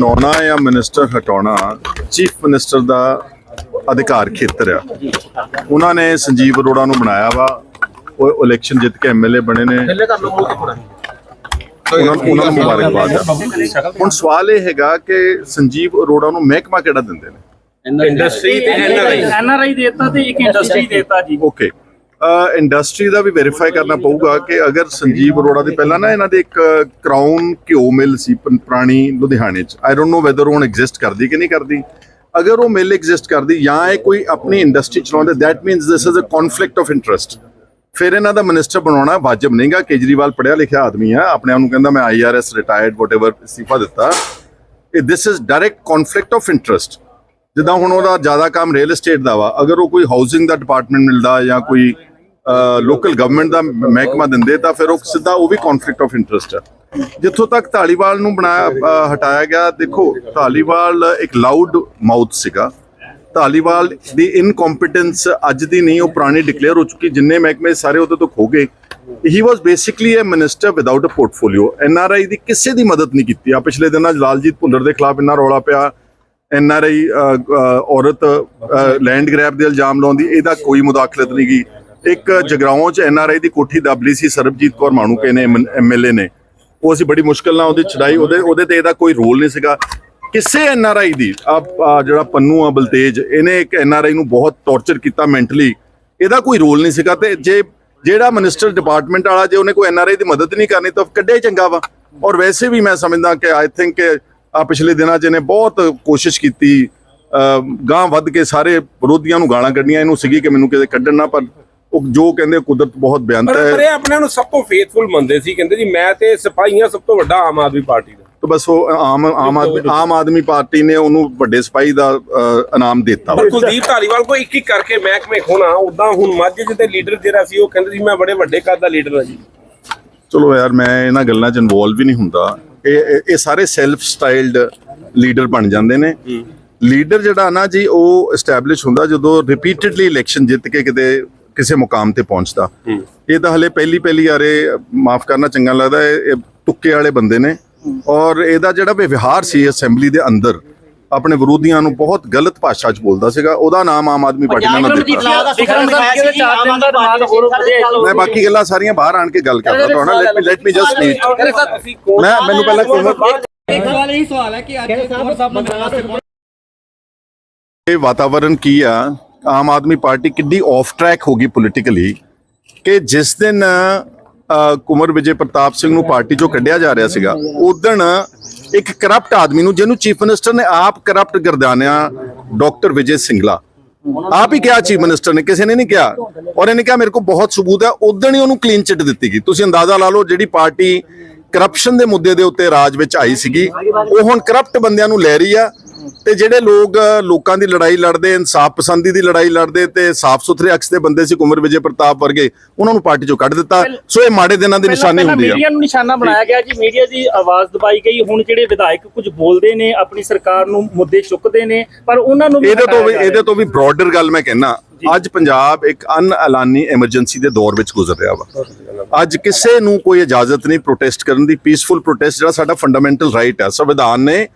ਬਣਾਉਣਾ ਜਾਂ ਮਿਨਿਸਟਰ ਹਟਾਉਣਾ ਚੀਫ ਮਿਨਿਸਟਰ ਦਾ ਅਧਿਕਾਰ ਖੇਤਰ ਆ। ਉਹਨਾਂ ਨੇ ਸੰਜੀਵ ਅਰੋੜਾ ਨੂੰ ਬਣਾਇਆ ਵਾ। ਉਹ ਇਲੈਕਸ਼ਨ ਜਿੱਤ ਕੇ ਐਮਐਲਏ ਬਣੇ ਨੇ। ਉਹਨਾਂ ਨੂੰ ਉਹਨਾਂ ਨੂੰ ਮੁਬਾਰਕਬਾਦ ਆ। ਹੁਣ ਸਵਾਲ ਇਹ ਹੈਗਾ ਕਿ ਸੰਜੀਵ ਅਰੋੜਾ ਨੂੰ ਮਹਿਕਮਾ ਕਿਹੜਾ ਦਿੰਦੇ ਨੇ? ਇੰਡਸਟਰੀ ਤੇ ਐਨਆਰਆਈ ਐਨਆਰਆਈ ਦੇਤਾ ਤੇ ਇੱਕ ਇੰਡਸਟਰੀ ਦੇਤਾ ਜੀ। ਓਕੇ ਇੰਡਸਟਰੀ ਦਾ ਵੀ ਵੈਰੀਫਾਈ ਕਰਨਾ ਪਊਗਾ ਕਿ ਅਗਰ ਸੰਜੀਵ ਅਰੋੜਾ ਦੇ ਪਹਿਲਾਂ ਨਾ ਇਹਨਾਂ ਦੇ ਇੱਕ ਕਰਾਊਨ ਘਿਓ ਮਿਲ ਸੀ ਪ- ਪੁਰਾਣੀ ਲੁਧਿਆਣੇ ਚ ਆਈ ਡੋਨਟ ਨੋ ਵੈਦਰ ਹੁਣ ਐਗਜ਼ਿਸਟ ਕਰਦੀ ਕਿ ਨਹੀਂ ਕਰਦੀ। ਅਗਰ ਉਹ ਮਿਲ ਐਗਜ਼ਿਸਟ ਕਰਦੀ ਜਾਂ ਇਹ ਕੋਈ ਆਪਣੀ ਇੰਡਸਟਰੀ ਚਲਾਉਂਦੇ that means this is a conflict of interest ਫਿਰ ਇਹਨਾਂ ਦਾ ਮਿਨਿਸਟਰ ਬਣਾਉਣਾ ਵਾਜਬ ਨਹੀਂਗਾ ਕੇਜਰੀਵਾਲ ਪੜਿਆ ਲਿਖਿਆ ਆਦਮੀ ਆ, ਆਪਣੇ ਆਪ ਨੂੰ ਕਹਿੰਦਾ ਮੈਂ ਆਈਆਰਐਸ ਰਿਟਾਇਰਡ ਵਾਟਐਵਰ ਅਸਤੀਫਾ ਦਿੱਤਾ। ਇਹ this is direct conflict of interest ਜਿੱਦਾਂ ਹੁਣ ਉਹਦਾ ਜ਼ਿਆਦਾ ਕੰਮ ਰੀਅਲ ਏਸਟੇਟ ਦਾ ਵਾ, ਅਗਰ ਉਹ ਕੋਈ ਹਾਊਸਿੰਗ ਦਾ ਡਿਪਾਰਟਮੈਂਟ ਮਿਲਦਾ ਜਾਂ ਕੋਈ ਲੋਕਲ ਗਵਰਨਮੈਂਟ ਦਾ ਮਹਿਕਮਾ ਦਿੰਦੇ, ਤਾਂ ਫਿਰ ਉਹ ਸਿੱਧਾ ਉਹ ਵੀ ਕਨਫਲਿਕਟ ਆਫ ਇੰਟਰਸਟ ਹੈ ਜਿੱਥੋਂ ਤੱਕ ਢਾਲੀਵਾਲ ਨੂੰ ਬਣਾਇਆ ਹਟਾਇਆ ਗਿਆ, ਦੇਖੋ ਢਾਲੀਵਾਲ ਇੱਕ ਲਾਊਡ ਮਾਊਥ ਸੀਗਾ। ਢਾਲੀਵਾਲ ਦੀ ਇਨਕੰਪੀਟੈਂਸ ਅੱਜ ਦੀ ਨਹੀਂ, ਉਹ ਪੁਰਾਣੀ ਡਿਕਲੇਅਰ ਹੋ ਚੁੱਕੀ, ਜਿੰਨੇ ਮਹਿਕਮੇ ਸਾਰੇ ਉਹਦੇ ਤੋਂ ਖੋ ਗਏ। He was basically a minister without a portfolio NRI ਦੀ ਕਿਸੇ ਦੀ ਮਦਦ ਨਹੀਂ ਕੀਤੀ। ਆ ਪਿਛਲੇ ਦਿਨਾਂ 'ਚ ਲਾਲਜੀਤ ਭੁੱਲਰ ਦੇ ਖਿਲਾਫ ਇੰਨਾ ਰੌਲਾ ਪਿਆ ਐੱਨ ਆਰ ਆਈ ਔਰਤ ਲੈਂਡ ਗ੍ਰੈਬ ਦੇ ਇਲਜ਼ਾਮ ਲਾਉਂਦੀ, ਇਹਦਾ ਕੋਈ ਮੁਦਾਖਲਤ ਨਹੀਂ ਗਈ ਇੱਕ ਜਗਰਾਉਂ 'ਚ ਐੱਨ ਆਰ ਆਈ ਦੀ ਕੋਠੀ ਦੱਬ ਲਈ ਸੀ ਸਰਬਜੀਤ ਕੌਰ ਮਾਣੂਕੇ ਨੇ ਐਮਐਲਏ ਨੇ। ਉਹ ਅਸੀਂ ਬੜੀ ਮੁਸ਼ਕਲ ਨਾਲ ਉਹਦੀ ਚੜਾਈ ਉਹਦੇ ਉਹਦੇ ਤੇ ਇਹਦਾ ਕੋਈ ਰੋਲ ਨਹੀਂ ਸੀਗਾ। ਕਿਸੇ ਐੱਨ ਆਰ ਆਈ ਦੀ, ਆ ਜਿਹੜਾ ਪੰਨੂ ਆ, ਬਲਤੇਜ, ਇਹਨੇ ਇੱਕ ਐੱਨ ਆਰ ਆਈ ਨੂੰ ਬਹੁਤ ਟੌਰਚਰ ਕੀਤਾ ਮੈਂਟਲੀ ਇਹਦਾ ਕੋਈ ਰੋਲ ਨਹੀਂ ਸੀਗਾ ਤੇ ਜੇ, ਜਿਹੜਾ ਮਿਨਿਸਟਰ ਡਿਪਾਰਟਮੈਂਟ ਵਾਲਾ, ਜੇ ਉਹਨੇ ਕੋਈ ਐੱਨ ਆਰ ਆਈ ਦੀ ਮਦਦ ਨਹੀਂ ਕਰਨੀ, ਤਾਂ ਕੱਢਿਆ ਹੀ ਚੰਗਾ ਵਾ। ਔਰ ਵੈਸੇ ਵੀ ਮੈਂ ਸਮਝਦਾ ਕਿ ਆਈ ਥਿੰਕ ਆ ਪਿਛਲੇ ਦਿਨਾਂ 'ਚ ਇਹਨੇ ਬਹੁਤ ਕੋਸ਼ਿਸ਼ ਕੀਤੀ ਗਾਂ ਵੱਧ ਕੇ ਸਾਰੇ ਵਿਰੋਧੀਆਂ ਨੂੰ ਗਾਲਾਂ ਕੱਢੀਆਂ ਇਹਨੂੰ ਸੀਗੀ ਕਿ ਮੈਨੂੰ ਕਿਤੇ ਕੱਢਣ ਨਾ ਪਰ ਉਹ ਜੋ ਕਹਿੰਦੇ ਕੁਦਰਤ ਬਹੁਤ ਬਿਆਨਤ ਪਰ ਪਰ ਹੈ ਇਹ ਆਪਣੇ ਨੂੰ ਸਭ ਤੋਂ ਫੇਥਫੁਲ ਮੰਨਦੇ ਸੀ ਕਹਿੰਦੇ ਜੀ ਮੈਂ ਤੇ ਸਿਪਾਹੀਆਂ ਸਭ ਤੋਂ ਵੱਡਾ ਆਮ ਆਦਮੀ ਪਾਰਟੀ ਦਾ। ਤਾਂ ਬਸ ਉਹ ਆਮ ਆਮ ਆਦਮੀ ਆਮ ਆਦਮੀ ਪਾਰਟੀ ਨੇ ਉਹਨੂੰ ਵੱਡੇ ਸਿਪਾਹੀ ਦਾ ਇਨਾਮ ਦਿੱਤਾ। ਵਾ ਪਰ ਕੁਲਦੀਪ ਧਾਲੀਵਾਲ ਕੋ ਇੱਕ ਇੱਕ ਕਰਕੇ ਮਹਿਕਮੇ ਖੋਣਾ ਉਦਾਂ ਹੁਣ ਮਾਝੇ ਤੇ ਲੀਡਰ ਜਿਹੜਾ ਸੀ ਉਹ ਕਹਿੰਦੇ ਸੀ ਮੈਂ ਬੜੇ ਵੱਡੇ ਕੱਦ ਦਾ ਲੀਡਰ ਹਾਂ ਜੀ। ਚਲੋ ਯਾਰ ਮੈਂ ਇਹਨਾਂ ਗੱਲਾਂ 'ਚ ਇਨਵੋਲਵ ਹੀ ਨਹੀਂ ਹੁੰਦਾ। ਇਹ ਸਾਰੇ ਸੈਲਫ ਸਟਾਈਲਡ ਲੀਡਰ ਬਣ ਜਾਂਦੇ ਨੇ। ਲੀਡਰ ਜਿਹੜਾ ਨਾ ਜੀ ਉਹ ਐਸਟੈਬਲਿਸ਼ ਹੁੰਦਾ ਜਦੋਂ ਰਿਪੀਟਡਲੀ ਇਲੈਕਸ਼ਨ ਜਿੱਤ ਕੇ ਕਿਤੇ ਕਿਸੇ ਮੁਕਾਮ ਤੇ ਪਹੁੰਚਦਾ। ਇਹ ਤਾਂ ਹਲੇ ਪਹਿਲੀ ਪਹਿਲੀ ਯਾਰੇ ਮਾਫ ਕਰਨਾ ਚੰਗਾ ਲੱਗਦਾ ਇਹ ਇਹ ਤੁੱਕੇ ਵਾਲੇ ਬੰਦੇ ਨੇ। ਔਰ ਇਹਦਾ ਜਿਹੜਾ ਵਿਵਹਾਰ ਸੀ ਅਸੈਂਬਲੀ ਦੇ ਅੰਦਰ ਆਪਣੇ ਵਿਰੋਧੀਆਂ ਨੂੰ ਬਹੁਤ ਗਲਤ ਭਾਸ਼ਾ 'ਚ ਬੋਲਦਾ ਸੀਗਾ। ਉਹਦਾ ਨਾਮ ਆਮ ਆਦਮੀ ਪਾਰਟੀ ਨੇ ਨਾ ਦਿੱਤਾ। ਦਿਨ ਹੋਰ ਮੈਂ ਬਾਕੀ ਗੱਲਾਂ ਸਾਰੀਆਂ ਬਾਹਰ ਆਣ ਕੇ ਗੱਲ ਕਰਦਾ ਤੁਹਾਡਾ let me let me just meet ਮੈਂ ਮੈਨੂੰ ਪਹਿਲਾਂ ਕੁਮਰ ਇੱਕ ਸਵਾਲ ਇਹ ਸਵਾਲ ਹੈ ਕਿ ਅੱਜ ਕੁਮਾਰ ਇਹ ਵਾਤਾਵਰਣ ਕੀ ਆ? ਆਮ ਆਦਮੀ ਪਾਰਟੀ ਕਿੱਡੀ ਆਫ ਟਰੈਕ ਹੋ ਗਈ ਪੋਲਿਟੀਕਲੀ ਕਿ ਜਿਸ ਦਿਨ ਅ, ਕੁੰਵਰ ਵਿਜੇ ਪ੍ਰਤਾਪ ਸਿੰਘ ਨੂੰ ਪਾਰਟੀ ਚੋਂ ਕੱਢਿਆ ਜਾ ਰਿਹਾ ਸੀਗਾ ਉਦਣ ਇੱਕ ਕਰਪਟ ਆਦਮੀ ਨੂੰ, ਜਿਹਨੂੰ ਚੀਫ ਮਿਨਿਸਟਰ ਨੇ ਆਪ ਕਰਪਟ ਗਰਦਾਨਿਆ ਡਾਕਟਰ ਵਿਜੇ ਸਿੰਗਲਾ। ਆਪ ਹੀ ਕਿਹਾ ਚੀਫ ਮਿਨਿਸਟਰ ਨੇ, ਕਿਸੇ ਨੇ ਨਹੀਂ ਕਿਹਾ। ਔਰ ਇਹਨੇ ਕਿਹਾ ਮੇਰੇ ਕੋਲ ਬਹੁਤ ਸਬੂਤ ਹੈ ਉਦਣ ਹੀ ਉਹਨੂੰ ਕਲੀਨ ਚਿੱਟ ਦਿੱਤੀ ਗਈ। ਤੁਸੀਂ ਅੰਦਾਜ਼ਾ ਲਾ ਲਓ, ਜਿਹੜੀ ਪਾਰਟੀ ਕਰਪਸ਼ਨ ਦੇ ਮੁੱਦੇ ਦੇ ਉੱਤੇ ਰਾਜ ਵਿੱਚ ਆਈ ਸੀਗੀ, ਉਹ ਹੁਣ ਕਰਪਟ ਬੰਦਿਆਂ ਨੂੰ ਲੈ ਰਹੀ ਆ। ਤੇ ਜਿਹੜੇ ਲੋਕ ਲੋਕਾਂ ਦੀ ਲੜਾਈ ਲੜਦੇ ਇਨਸਾਫ ਪਸੰਦੀ ਦੀ ਲੜਾਈ ਲੜਦੇ ਤੇ ਸਾਫ਼ ਸੁਥਰੇ ਅਕਸ ਦੇ ਬੰਦੇ ਸੀ ਕੁਮਰ ਵਿਜੇ ਪ੍ਰਤਾਪ ਵਰਗੇ ਉਹਨਾਂ ਨੂੰ ਪਾਰਟੀ ਚੋਂ ਕੱਢ ਦਿੱਤਾ। ਸੋ ਇਹ ਮਾੜੇ ਦਿਨਾਂ ਦੀ ਨਿਸ਼ਾਨੀ ਹੁੰਦੀ ਆ। ਮੀਡੀਆ ਨੂੰ ਨਿਸ਼ਾਨਾ ਬਣਾਇਆ ਗਿਆ ਜੀ। ਮੀਡੀਆ ਦੀ ਆਵਾਜ਼ ਦਬਾਈ ਗਈ। ਹੁਣ ਜਿਹੜੇ ਵਿਧਾਇਕ ਕੁਝ ਬੋਲਦੇ ਨੇ ਆਪਣੀ ਸਰਕਾਰ ਨੂੰ ਮੁੱਦੇ ਚੁੱਕਦੇ ਨੇ ਪਰ ਉਹਨਾਂ ਨੂੰ ਇਹਦੇ ਤੋਂ ਵੀ ਇਹਦੇ ਤੋਂ ਵੀ ਬ੍ਰੌਡਰ ਗੱਲ ਮੈਂ ਕਹਿਣਾ ਅੱਜ ਪੰਜਾਬ ਇੱਕ ਅਨਐਲਾਨੀ ਐਮਰਜੈਂਸੀ ਦੇ ਦੌਰ ਵਿੱਚ ਗੁਜ਼ਰ ਰਿਹਾ ਵਾ। ਅੱਜ ਕਿਸੇ ਨੂੰ ਕੋਈ ਇਜਾਜ਼ਤ ਨਹੀਂ ਪ੍ਰੋਟੈਸਟ ਕਰਨ ਦੀ। ਪੀਸਫੁਲ ਪ੍ਰੋਟੈਸਟ ਜਿਹੜਾ ਸਾਡਾ ਫੰਡਾਮੈਂਟਲ ਰਾਈਟ ਹੈ ਸੰਵਿਧਾਨ ਨੇ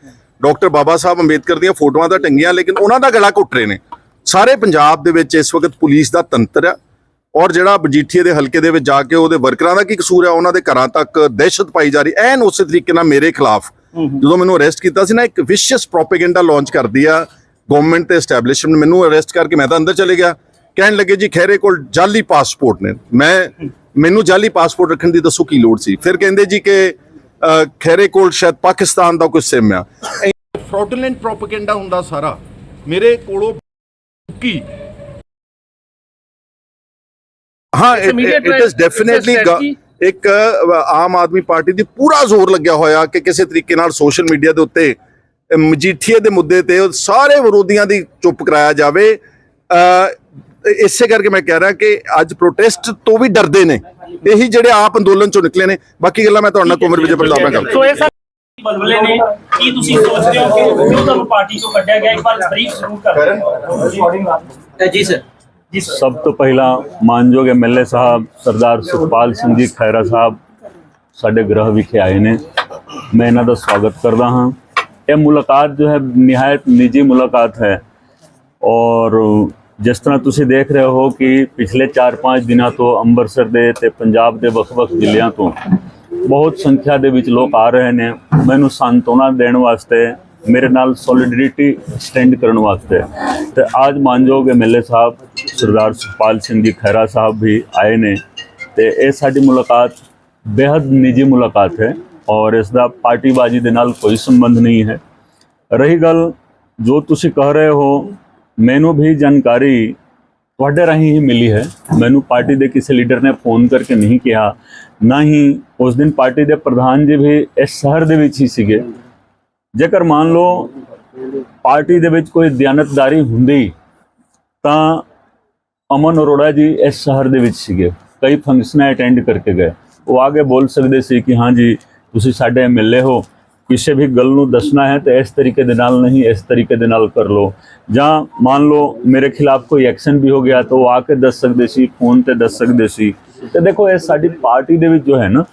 ਡਾਕਟਰ ਬਾਬਾ ਸਾਹਿਬ ਅੰਬੇਦਕਰ ਦੀਆਂ ਫੋਟੋਆਂ ਤਾਂ ਟੰਗੀਆਂ ਲੇਕਿਨ ਉਹਨਾਂ ਦਾ ਗਲਾ ਘੁੱਟ ਰਹੇ ਨੇ। ਸਾਰੇ ਪੰਜਾਬ ਦੇ ਵਿੱਚ ਇਸ ਵਕਤ ਪੁਲਿਸ ਦਾ ਤੰਤਰ ਆ ਔਰ ਜਿਹੜਾ ਬਜੀਠੀਏ ਦੇ ਹਲਕੇ ਦੇ ਵਿੱਚ ਜਾ ਕੇ ਉਹਦੇ ਵਰਕਰਾਂ ਦਾ ਕੀ ਕਸੂਰ ਹੈ ਉਹਨਾਂ ਦੇ ਘਰਾਂ ਤੱਕ ਦਹਿਸ਼ਤ ਪਾਈ ਜਾ ਰਹੀ। ਐਨ ਉਸੇ ਤਰੀਕੇ ਨਾਲ ਮੇਰੇ ਖਿਲਾਫ ਜਦੋਂ ਮੈਨੂੰ ਅਰੈਸਟ ਕੀਤਾ ਸੀ ਨਾ ਇੱਕ ਵਿਸ਼ੀਅਸ ਪ੍ਰੋਪੇਗੈਂਡਾ ਲਾਂਚ ਕਰਦੀ ਆ ਗਵਰਨਮੈਂਟ ਤੇ ਐਸਟੈਬਲਿਸ਼ਮੈਂਟ ਮੈਨੂੰ ਅਰੈਸਟ ਕਰਕੇ ਮੈਂ ਤਾਂ ਅੰਦਰ ਚਲੇ ਗਿਆ। ਕਹਿਣ ਲੱਗੇ ਜੀ ਖੈਰੇ ਕੋਲ ਜਾਲੀ ਪਾਸਪੋਰਟ ਨੇ। ਮੈਂ ਮੈਨੂੰ ਜਾਲੀ ਪਾਸਪੋਰਟ ਰੱਖਣ ਦੀ ਦੱਸੋ ਕੀ ਲੋੜ ਸੀ? ਫਿਰ ਕਹਿੰਦੇ ਜੀ ਕਿ ਖੈਰੇ ਕੋਲ ਸ਼ਾਇਦ ਪਾਕਿਸਤਾਨ ਦਾ ਕੋਈ ਸਿਮ ਆ। ਫਰਾਡੂਲੈਂਟ ਪ੍ਰੋਪੇਗੈਂਡਾ ਹੁੰਦਾ ਸਾਰਾ। ਮੇਰੇ ਕੋਲੋਂ ਕੀ? ਹਾਂ ਇਟ ਇਜ਼ ਡੈਫੀਨਿਟਲੀ. ਇੱਕ ਆਮ ਆਦਮੀ ਪਾਰਟੀ ਦੀ ਪੂਰਾ ਜ਼ੋਰ ਲੱਗਿਆ ਹੋਇਆ ਕਿ ਕਿਸੇ ਤਰੀਕੇ ਨਾਲ ਸੋਸ਼ਲ ਮੀਡੀਆ ਦੇ ਉੱਤੇ ਮਜੀਠੀਏ ਦੇ ਮੁੱਦੇ ਤੇ ਸਾਰੇ ਵਿਰੋਧੀਆਂ ਦੀ ਚੁੱਪ ਕਰਾਇਆ ਜਾਵੇ। ਇਸੇ ਕਰਕੇ ਮੈਂ ਕਹਿ ਰਿਹਾ ਕਿ ਅੱਜ ਪ੍ਰੋਟੈਸਟ ਤੋਂ ਵੀ ਡਰਦੇ ਨੇ। ਇਹੀ ਜਿਹੜੇ ਆਪ ਅੰਦੋਲਨ ਚੋਂ ਨਿਕਲੇ ਨੇ। ਬਾਕੀ ਗੱਲਾਂ ਮੈਂ ਤੁਹਾਡੇ ਨਾਲ ਕੁਮਰ ਵਿਜੇ ਪ੍ਰਤਾਪ ਨਾਲ ਸੋ ਇਹ ਸਭ ਬਲਬਲੇ ਨੇ। ਕੀ ਤੁਸੀਂ ਸੋਚਦੇ ਹੋ ਕਿ ਕਿਉਂ ਤੁਹਾਨੂੰ ਪਾਰਟੀ ਤੋਂ ਕੱਢਿਆ ਗਿਆ? ਇੱਕ ਵਾਰ ਬਰੀਫ ਜ਼ਰੂਰ ਕਰ ਜੀ ਸਰ। ਜੀ ਸਰ। ਸਭ ਤੋਂ ਪਹਿਲਾਂ ਮਾਨਯੋਗ ਐਮਐਲਏ ਸਾਹਿਬ ਸਰਦਾਰ ਸੁਖਪਾਲ ਸਿੰਘ ਜੀ ਖੈਰਾ ਸਾਹਿਬ ਸਾਡੇ ਗ੍ਰਹਿ ਵਿਖੇ ਆਏ ਨੇ। ਮੈਂ ਇਹਨਾਂ ਦਾ ਸਵਾਗਤ ਕਰਦਾ ਹਾਂ। ਇਹ ਮੁਲਾਕਾਤ ਜੋ ਹੈ ਨਿਹਾਇਤ ਨਿੱਜੀ ਮੁਲਾਕਾਤ ਹੈ। ਔਰ ਜਿਸ ਤਰ੍ਹਾਂ ਤੁਸੀਂ ਦੇਖ ਰਹੇ ਹੋ ਕਿ ਪਿਛਲੇ 4-5 ਦਿਨਾਂ ਤੋਂ ਅੰਮ੍ਰਿਤਸਰ ਦੇ ਤੇ ਪੰਜਾਬ ਦੇ ਵੱਖ-ਵੱਖ ਜ਼ਿਲ੍ਹਿਆਂ ਤੋਂ ਬਹੁਤ ਸੰਖਿਆ ਦੇ ਵਿੱਚ ਲੋਕ ਆ ਰਹੇ ਨੇ। ਮੈਨੂੰ ਸੰਤਵਨਾ ਦੇਣ ਵਾਸਤੇ, ਮੇਰੇ ਨਾਲ ਸੋਲਿਡਰਿਟੀ ਸਟੈਂਡ ਕਰਨ ਵਾਸਤੇ। ਤੇ ਅੱਜ ਮਾਨਯੋਗ ਐਮਐਲਏ ਸਾਹਿਬ, ਸਰਦਾਰ ਸੁਖਪਾਲ ਸਿੰਘ ਜੀ ਖਹਿਰਾ ਸਾਹਿਬ ਵੀ ਆਏ ਨੇ। ਤੇ ਇਹ ਸਾਡੀ ਮੁਲਾਕਾਤ ਬੇहद ਨਿੱਜੀ ਮੁਲਾਕਾਤ ਹੈ ਔਰ ਇਸ ਦਾ ਪਾਰਟੀਬਾਜ਼ੀ ਦੇ ਨਾਲ ਕੋਈ ਸੰਬੰਧ ਨਹੀਂ ਹੈ। ਰਹੀ ਗੱਲ ਜੋ ਤੁਸੀਂ ਕਹਿ ਰਹੇ ਹੋ ਮੈਨੂੰ ਵੀ ਜਾਣਕਾਰੀ ਤੁਹਾਡੇ ਰਾਹੀਂ ਹੀ ਮਿਲੀ ਹੈ। ਮੈਨੂੰ ਪਾਰਟੀ ਦੇ ਕਿਸੇ ਲੀਡਰ ਨੇ ਫੋਨ ਕਰਕੇ ਨਹੀਂ ਕਿਹਾ। ਨਾ ਹੀ ਉਸ ਦਿਨ ਪਾਰਟੀ ਦੇ ਪ੍ਰਧਾਨ ਜੀ ਵੀ ਇਸ ਸ਼ਹਿਰ ਦੇ ਵਿੱਚ ਹੀ ਸੀਗੇ। ਜੇਕਰ ਮੰਨ ਲਓ ਪਾਰਟੀ ਦੇ ਵਿੱਚ ਕੋਈ ਦਿਆਨਤਦਾਰੀ ਹੁੰਦੀ, ਤਾਂ ਅਮਨ ਅਰੋੜਾ ਜੀ ਇਸ ਸ਼ਹਿਰ ਦੇ ਵਿੱਚ ਸੀਗੇ। ਕਈ ਫੰਕਸ਼ਨਾਂ ਅਟੈਂਡ ਕਰਕੇ ਗਏ। ਉਹ ਆਗੇ ਬੋਲ ਸਕਦੇ ਸੀ ਕਿ ਹਾਂ ਜੀ, ਤੁਸੀਂ ਸਾਡੇ ਐਮਐਲਏ ਹੋ। ਕਿਸੇ ਵੀ ਗੱਲ ਨੂੰ ਦੱਸਣਾ ਹੈ ਤਾਂ ਇਸ ਤਰੀਕੇ ਦੇ ਨਾਲ ਨਹੀਂ, ਇਸ ਤਰੀਕੇ ਦੇ ਨਾਲ ਕਰ ਲਓ। ਜਾਂ ਮੰਨ ਲਓ ਮੇਰੇ ਖਿਲਾਫ ਕੋਈ ਐਕਸ਼ਨ ਵੀ ਹੋ ਗਿਆ ਤਾਂ ਉਹ ਆ ਕੇ ਦੱਸ ਸਕਦੇ ਸੀ, ਫੋਨ ਤੇ ਦੱਸ ਸਕਦੇ ਸੀ। ਤੇ ਦੇਖੋ, ਇਹ ਸਾਡੀ ਪਾਰਟੀ ਦੇ ਵਿੱਚ ਜੋ ਹੈ ਨਾ,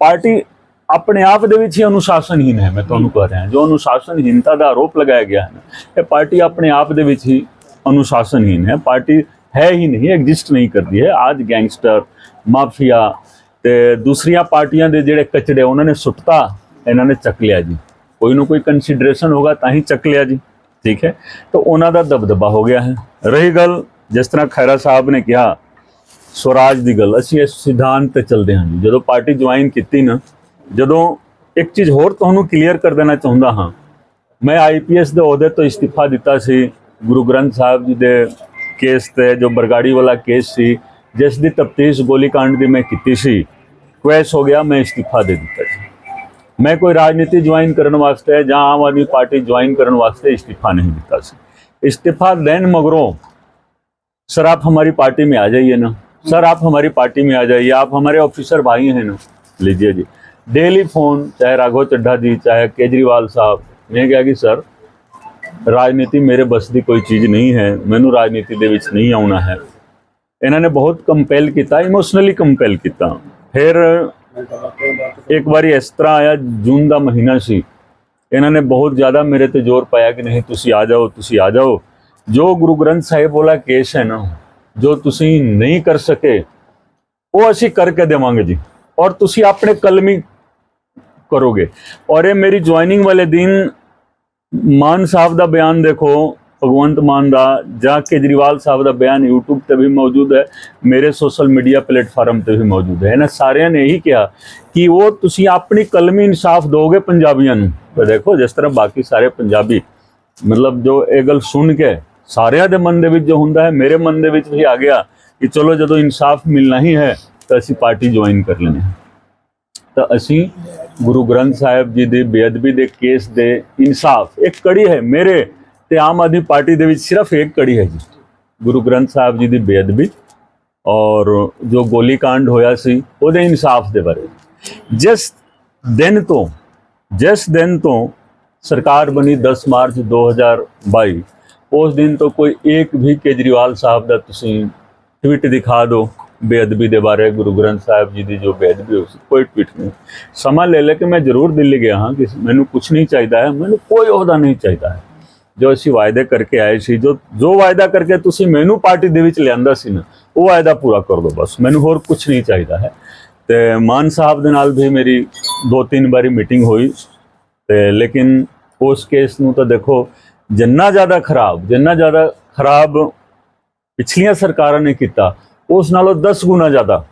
ਪਾਰਟੀ ਆਪਣੇ ਆਪ ਦੇ ਵਿੱਚ ਹੀ ਅਨੁਸ਼ਾਸਨਹੀਨ ਹੈ, ਮੈਂ ਤੁਹਾਨੂੰ ਕਹਿ ਰਿਹਾ। ਜੋ ਅਨੁਸ਼ਾਸਨਹੀਨਤਾ ਦਾ ਆਰੋਪ ਲਗਾਇਆ ਗਿਆ ਹੈ ਨਾ, ਇਹ ਪਾਰਟੀ ਆਪਣੇ ਆਪ ਦੇ ਵਿੱਚ ਹੀ ਅਨੁਸ਼ਾਸਨਹੀਨ ਹੈ। ਪਾਰਟੀ ਹੈ ਹੀ ਨਹੀਂ ਐਗਜ਼ਿਸਟ ਨਹੀਂ ਕਰਦੀ ਹੈ। ਅੱਜ ਗੈਂਗਸਟਰ, ਮਾਫੀਆ ਤੇ ਦੂਸਰੀਆਂ ਪਾਰਟੀਆਂ ਦੇ ਜਿਹੜੇ ਕਚੜੇ, ਉਹਨਾਂ ਨੇ ਸੁੱਟਤਾ। ਇਹਨਾਂ ਨੇ ਚੱਕ ਲਿਆ ਜੀ। ਕੋਈ ਨਾ ਕੋਈ ਕੰਸੀਡਰੇਸ਼ਨ ਹੋਗਾ ਤਾਂ ਹੀ ਚੱਕ ਲਿਆ ਜੀ। ਠੀਕ ਹੈ? ਤਾਂ ਉਹਨਾਂ ਦਾ ਦਬਦਬਾ ਹੋ ਗਿਆ ਹੈ। ਰਹੀ ਗੱਲ, ਜਿਸ ਤਰ੍ਹਾਂ ਖੈਰਾ ਸਾਹਿਬ ਨੇ ਕਿਹਾ, ਸਵਰਾਜ ਦੀ ਗੱਲ, ਅਸੀਂ ਇਸ ਸਿਧਾਂਤ ਤੇ ਚੱਲਦੇ ਹਾਂ ਜੀ। ਜਦੋਂ ਪਾਰਟੀ ਜੁਆਇਨ ਕੀਤੀ ਨਾ, ਜਦੋਂ ਇੱਕ ਚੀਜ਼ ਹੋਰ ਤੁਹਾਨੂੰ ਕਲੀਅਰ ਕਰ ਦੇਣਾ ਚਾਹੁੰਦਾ ਹਾਂ। ਮੈਂ ਆਈਪੀਐਸ ਦੇ ਅਹੁਦੇ ਤੋਂ ਇਸਤੀਫਾ ਦਿੱਤਾ ਸੀ, ਗੁਰੂ ਗ੍ਰੰਥ ਸਾਹਿਬ ਜੀ ਦੇ ਕੇਸ ਤੇ, ਜੋ ਬਰਗਾੜੀ ਵਾਲਾ ਕੇਸ ਸੀ, ਜਿਸ ਦੀ ਤਫਤੀਸ਼ ਗੋਲੀकांड ਦੀ ਮੈਂ ਕੀਤੀ ਸੀ, ਕੁਐਸ ਹੋ ਗਿਆ, ਮੈਂ ਇਸਤੀਫਾ ਦੇ ਦਿੱਤਾ ਸੀ ਮੈਂ ਕੋਈ ਰਾਜਨੀਤੀ ਜੁਆਇਨ ਕਰਨ ਵਾਸਤੇ ਜਾਂ ਆਮ ਆਦਮੀ ਪਾਰਟੀ ਜੁਆਇਨ ਕਰਨ ਵਾਸਤੇ इस्तीफा नहीं ਦਿੱਤਾ ਸੀ। इस्तीफा देन मगरों सर आप हमारी पार्टी में आ जाइए ना सर आप हमारी पार्टी में आ जाइए आप हमारे ऑफिसर भाई हैं ना लीजिए जी डेली फोन चाहे राघव चड्ढा जी चाहे केजरीवाल साहब ਮੈਂ ਕਿਹਾ ਕਿ ਸਰ, ਰਾਜਨੀਤੀ ਮੇਰੇ ਬਸ ਦੀ ਕੋਈ ਚੀਜ਼ ਨਹੀਂ ਹੈ। ਮੈਨੂੰ ਰਾਜਨੀਤੀ ਦੇ ਵਿੱਚ ਨਹੀਂ ਆਉਣਾ ਹੈ। ਇਹਨਾਂ ਨੇ ਬਹੁਤ ਕੰਪੈਲ ਕੀਤਾ ਇਮੋਸ਼ਨਲੀ ਕੰਪੈਲ ਕੀਤਾ। ਫਿਰ ਇੱਕ ਵਾਰੀ ਇਸ ਤਰ੍ਹਾਂ ਆਇਆ, ਜੂਨ ਦਾ ਮਹੀਨਾ ਸੀ। ਇਹਨਾਂ ਨੇ ਬਹੁਤ ਜ਼ਿਆਦਾ ਮੇਰੇ ਤੇ ਜ਼ੋਰ ਪਾਇਆ ਕਿ ਨਹੀਂ, ਤੁਸੀਂ ਆ ਜਾਓ, ਤੁਸੀਂ ਆ ਜਾਓ। ਜੋ ਗੁਰੂ ਗ੍ਰੰਥ ਸਾਹਿਬ ਵਾਲਾ ਕੇਸ ਹੈ ਨਾ, ਜੋ ਤੁਸੀਂ ਨਹੀਂ ਕਰ ਸਕੇ, ਉਹ ਅਸੀਂ ਕਰਕੇ ਦੇਵਾਂਗੇ ਜੀ। ਔਰ ਤੁਸੀਂ ਆਪਣੇ ਕਲਮੀ ਕਰੋਗੇ। ਔਰ ਇਹ ਮੇਰੀ ਜੁਆਇਨਿੰਗ ਵਾਲੇ ਦਿਨ ਮਾਨ ਸਾਹਿਬ ਦਾ ਬਿਆਨ ਦੇਖੋ ਭਗਵੰਤ ਮਾਨ ਦਾ, ਜਾਂ ਕੇਜਰੀਵਾਲ ਸਾਹਿਬ ਦਾ ਬਿਆਨ YouTube ਤੇ ਵੀ ਮੌਜੂਦ ਹੈ, ਮੇਰੇ ਸੋਸ਼ਲ ਮੀਡੀਆ ਪਲੇਟਫਾਰਮ ਤੇ ਵੀ ਮੌਜੂਦ ਹੈ। ਇਹਨਾਂ ਸਾਰਿਆਂ ਨੇ ਇਹੀ ਕਿਹਾ ਕਿ ਉਹ ਤੁਸੀਂ ਆਪਣੀ ਕਲਮੀ ਇਨਸਾਫ ਦੋਗੇ ਪੰਜਾਬੀਆਂ ਨੂੰ। ਤਾਂ ਦੇਖੋ, ਜਿਸ ਤਰ੍ਹਾਂ ਬਾਕੀ ਸਾਰੇ ਪੰਜਾਬੀ, ਮਤਲਬ ਜੋ ਇਹ ਗੱਲ ਸੁਣ ਕੇ ਸਾਰਿਆਂ ਦੇ ਮਨ ਦੇ ਵਿੱਚ ਜੋ ਹੁੰਦਾ ਹੈ, ਮੇਰੇ ਮਨ ਦੇ ਵਿੱਚ ਵੀ ਆ ਗਿਆ ਕਿ ਚਲੋ ਜਦੋਂ ਇਨਸਾਫ ਮਿਲਣਾ ਹੀ ਹੈ, ਤਾਂ ਅਸੀਂ ਪਾਰਟੀ ਜੁਆਇਨ ਕਰ ਲੈਣੀ ਤਾਂ ਅਸੀਂ ਗੁਰੂ ਗ੍ਰੰਥ ਸਾਹਿਬ ਜੀ ਦੇ ਬੇਅਦਬੀ ਦੇ ਕੇਸ ਦੇ ਇਨਸਾਫ ਇੱਕ ਕੜੀ ਹੈ ਮੇਰੇ ਤੇ ਆਮ ਆਦਮੀ ਪਾਰਟੀ ਦੇ ਵਿੱਚ ਸਿਰਫ ਇੱਕ ਕੜੀ ਹੈ ਜੀ। ਗੁਰੂ ਗ੍ਰੰਥ ਸਾਹਿਬ ਜੀ ਦੀ ਬੇਅਦਬੀ ਔਰ ਜੋ ਗੋਲੀकांड ਹੋਇਆ ਸੀ, ਉਹਦੇ ਇਨਸਾਫ ਦੇ ਬਾਰੇ। ਜਿਸ ਦਿਨ ਤੋਂ, ਜਿਸ ਦਿਨ ਤੋਂ ਸਰਕਾਰ ਬਣੀ 10 ਮਾਰਚ 2022 ਉਸ ਦਿਨ ਤੋਂ ਕੋਈ ਇੱਕ ਵੀ ਕੇਜਰੀਵਾਲ ਸਾਹਿਬ ਦਾ ਤੁਸੀਂ ਟਵੀਟ ਦਿਖਾ ਦਿਓ ਬੇਅਦਬੀ ਦੇ ਬਾਰੇ, ਗੁਰੂ ਗ੍ਰੰਥ ਸਾਹਿਬ ਜੀ ਦੀ ਜੋ ਬੇਅਦਬੀ ਹੋਈ ਸੀ, ਕੋਈ ਟਵੀਟ ਨਹੀਂ। ਸਮਾਂ ਲੈ ਲੈ ਕੇ ਮੈਂ ਜ਼ਰੂਰ ਦਿੱਲੀ ਗਿਆ ਹਾਂ, ਕਿ ਮੈਨੂੰ ਕੁਝ ਨਹੀਂ ਚਾਹੀਦਾ ਹੈ, ਮੈਨੂੰ ਕੋਈ ਅਹੁਦਾ ਨਹੀਂ ਚਾਹੀਦਾ ਹੈ। ਜੋ ਅਸੀਂ ਵਾਅਦੇ ਕਰਕੇ ਆਏ ਸੀ, ਜੋ ਜੋ ਵਾਅਦਾ ਕਰਕੇ ਤੁਸੀਂ ਮੈਨੂੰ ਪਾਰਟੀ ਦੇ ਵਿੱਚ ਲਿਆਂਦਾ ਸੀ ਨਾ, ਉਹ ਵਾਅਦਾ ਪੂਰਾ ਕਰ ਦਿਓ ਬਸ। ਮੈਨੂੰ ਹੋਰ ਕੁਝ ਨਹੀਂ ਚਾਹੀਦਾ ਹੈ। ਤੇ ਮਾਨ ਸਾਹਿਬ ਦੇ ਨਾਲ ਵੀ ਮੇਰੀ ਦੋ ਤਿੰਨ ਵਾਰੀ ਮੀਟਿੰਗ ਹੋਈ। ਤੇ ਲੇਕਿਨ ਉਸ ਕੇਸ ਨੂੰ ਤਾਂ ਦੇਖੋ, ਜਿੰਨਾ ਜ਼ਿਆਦਾ ਖਰਾਬ, ਜਿੰਨਾ ਜ਼ਿਆਦਾ ਖਰਾਬ ਪਿਛਲੀਆਂ ਸਰਕਾਰਾਂ ਨੇ ਕੀਤਾ, ਉਸ ਨਾਲੋਂ 10 ਗੁਣਾ ਜ਼ਿਆਦਾ